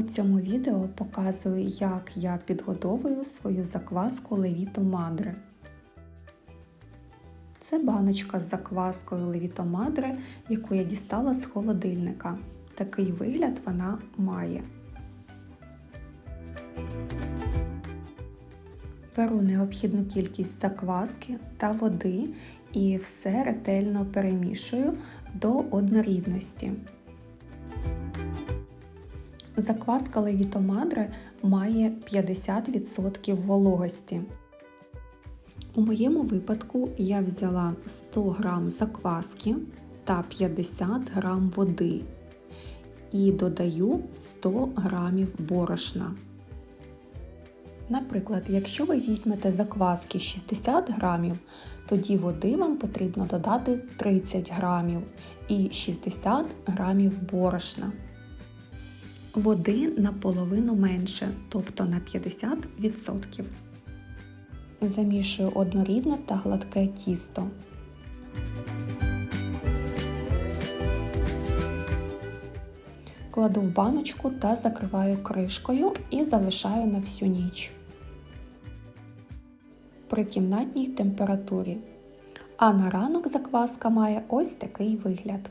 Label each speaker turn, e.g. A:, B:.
A: У цьому відео показую, як я підготовую свою закваску Левіто Мадре. Це баночка з закваскою Левіто Мадре, яку я дістала з холодильника. Такий вигляд вона має. Беру необхідну кількість закваски та води і все ретельно перемішую до однорідності. Закваска Левіто Мадре має 50% вологості. У моєму випадку я взяла 100 г закваски та 50 г води і додаю 100 г борошна. Наприклад, якщо ви візьмете закваски 60 грамів, тоді води вам потрібно додати 30 грамів і 60 грамів борошна. Води наполовину менше, тобто на 50%. Замішую однорідне та гладке тісто. Кладу в баночку та закриваю кришкою і залишаю на всю ніч при кімнатній температурі. А на ранок закваска має ось такий вигляд.